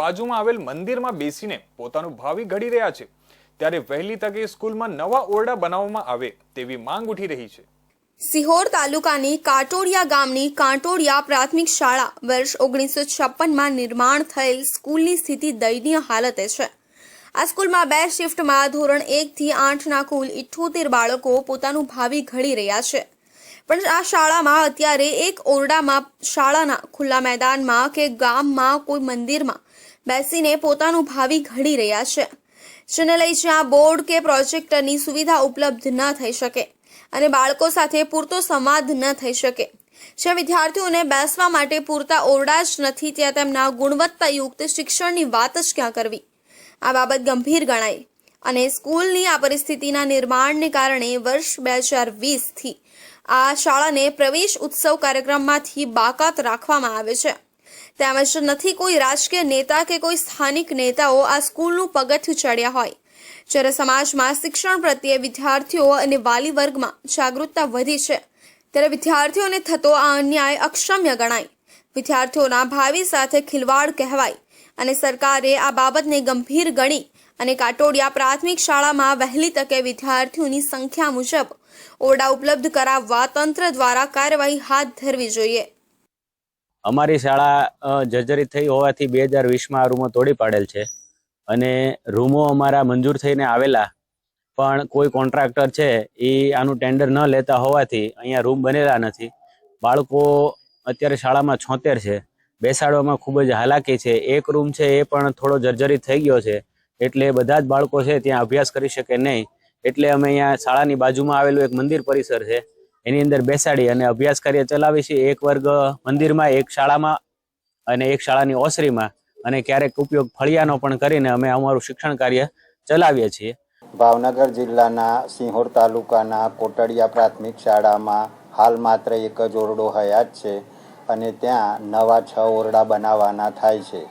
બાજુમાં આવેલ મંદિરમાં બેસીને પોતાનું ભાવિ ઘડી રહ્યા છે. ત્યારે વહેલી તકે સ્કૂલમાં નવા ઓરડા બનાવવામાં આવે તેવી માંગ ઉઠી રહી છે. સિહોર તાલુકાની કાટોડિયા ગામની કાંટોડિયા પ્રાથમિક શાળા વર્ષ ઓગણીસો છપ્પનમાં નિર્માણ થયેલ સ્કૂલની સ્થિતિ દયનીય હાલતે છે. આ સ્કૂલમાં બે શિફ્ટમાં ધોરણ એકથી આઠના કુલ ઇઠ્ઠોતેર બાળકો પોતાનું ભાવિ ઘડી રહ્યા છે. પણ આ શાળામાં અત્યારે એક ઓરડામાં શાળાના ખુલ્લા મેદાનમાં કે ગામમાં કોઈ મંદિરમાં બેસીને પોતાનું ભાવિ ઘડી રહ્યા છે. જેને લઈ જ્યાં બોર્ડ કે પ્રોજેક્ટરની સુવિધા ઉપલબ્ધ ન થઈ શકે અને બાળકો સાથે પૂરતો સંવાદ ન થઈ શકે. જ્યાં વિદ્યાર્થીઓને બેસવા માટે પૂરતા ઓરડા જ નથી, ત્યાં તેમના ગુણવત્તાયુક્ત શિક્ષણની વાત જ ક્યાં કરવી? આ બાબત ગંભીર ગણાય અને સ્કૂલની આ પરિસ્થિતિના નિર્માણને કારણે વર્ષ બે હજાર વીસથી આ શાળાને પ્રવેશ ઉત્સવ કાર્યક્રમમાંથી બાકાત રાખવામાં આવે છે. તેમજ નથી કોઈ રાજકીય નેતા કે કોઈ સ્થાનિક નેતાઓ આ સ્કૂલનું પગથિયું ચડ્યા હોય. જ્યારે સમાજમાં શિક્ષણ પ્રત્યે વિદ્યાર્થીઓ અને વાલી વર્ગમાં જાગૃતતા વધી છે, ત્યારે વિદ્યાર્થીઓને થતો આ અન્યાય અક્ષમ્ય ગણાય. વિદ્યાર્થીઓના ભાવિ સાથે ખિલવાડ કહેવાય અને સરકારે આ બાબતને ગંભીર ગણી અને કાટોડિયા પ્રાથમિક શાળામાં વહેલી તકે વિદ્યાર્થીઓની સંખ્યા મુજબ ઓરડા ઉપલબ્ધ કરાવવા તંત્ર દ્વારા કાર્યવાહી હાથ ધરવી જોઈએ. અમારી શાળા જર્જરિત થઈ હોવાથી બે હજાર વીસમાં આ રૂમો તોડી પાડેલ છે. અને રૂમો અમારા મંજૂર થઈને આવેલા, પણ કોઈ કોન્ટ્રાક્ટર છે, એ આનું ટેન્ડર ન લેતા હોવાથી અહીંયા રૂમ બનેલા નથી. બાળકો અત્યારે શાળામાં છોતેર છે. બેસાડવામાં ખૂબ જ હાલાકી છે. એક રૂમ છે એ પણ થોડો જર્જરિત થઈ ગયો છે. એટલે બધા જ બાળકો છે ત્યાં અભ્યાસ કરી શકે નહીં. એટલે અમે અહીંયા શાળાની બાજુમાં આવેલું એક મંદિર પરિસર છે. એની અંદર બેસાડી અને અભ્યાસ કાર્ય ચલાવી છીએ એક વર્ગ મંદિરમાં, એક શાળામાં અને એક શાળાની ઓસરીમાં અને ક્યારેક ઉપયોગ ફળિયાનો પણ કરીને અમે અમારું શિક્ષણ કાર્ય ચલાવીએ છીએ. ભાવનગર જિલ્લાના સિંહોર તાલુકાના કોટડિયા પ્રાથમિક શાળામાં હાલ માત્ર એક જ ઓરડો હયાત છે અને ત્યાં નવા છ ઓરડા બનાવવાના થાય છે.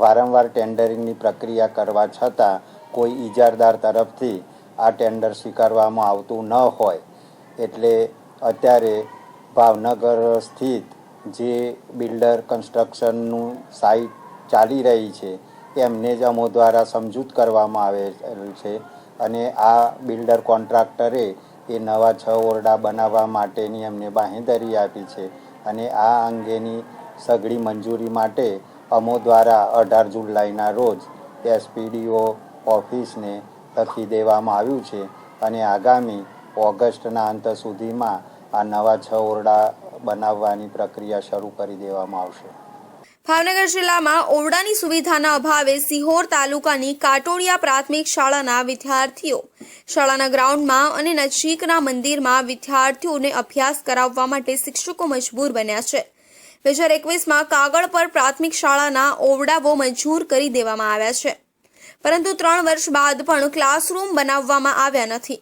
વારંવાર ટેન્ડરિંગની પ્રક્રિયા કરવા છતાં કોઈ ઇજારદાર તરફથી આ ટેન્ડર સ્વીકારવામાં આવતું ન હોય. એટલે અત્યારે ભાવનગર સ્થિત જે બિલ્ડર કન્સ્ટ્રક્શનનું સાઇટ ચાલી રહી છે, એમને જ અમો દ્વારા સમજૂત કરવામાં આવેલ છે અને આ બિલ્ડર કોન્ટ્રાક્ટરે એ નવા છ ઓરડા બનાવવા માટેની એમને બાંહેધરી આપી છે અને આ અંગેની સઘળી મંજૂરી માટે અમો દ્વારા અઢાર જુલાઈના રોજ એસપીડીઓ ઓફિસને લખી દેવામાં આવ્યું છે અને આગામી ઓગસ્ટના અંત સુધીમાં આ નવા છ ઓરડા બનાવવાની પ્રક્રિયા શરૂ કરી દેવામાં આવશે. ભાવનગર જિલ્લામાં ઓરડાની સુવિધાના અભાવે સિહોર તાલુકાની કાટોડિયા પ્રાથમિક શાળાના વિદ્યાર્થીઓ શાળાના ગ્રાઉન્ડમાં અને નજીકના મંદિરમાં વિદ્યાર્થીઓને અભ્યાસ કરાવવા માટે શિક્ષકો મજબૂર બન્યા છે. બે હજાર એકવીસમાં કાગળ પર પ્રાથમિક શાળાના ઓરડાઓ મંજૂર કરી દેવામાં આવ્યા છે. પરંતુ ત્રણ વર્ષ બાદ પણ ક્લાસરૂમ બનાવવામાં આવ્યા નથી.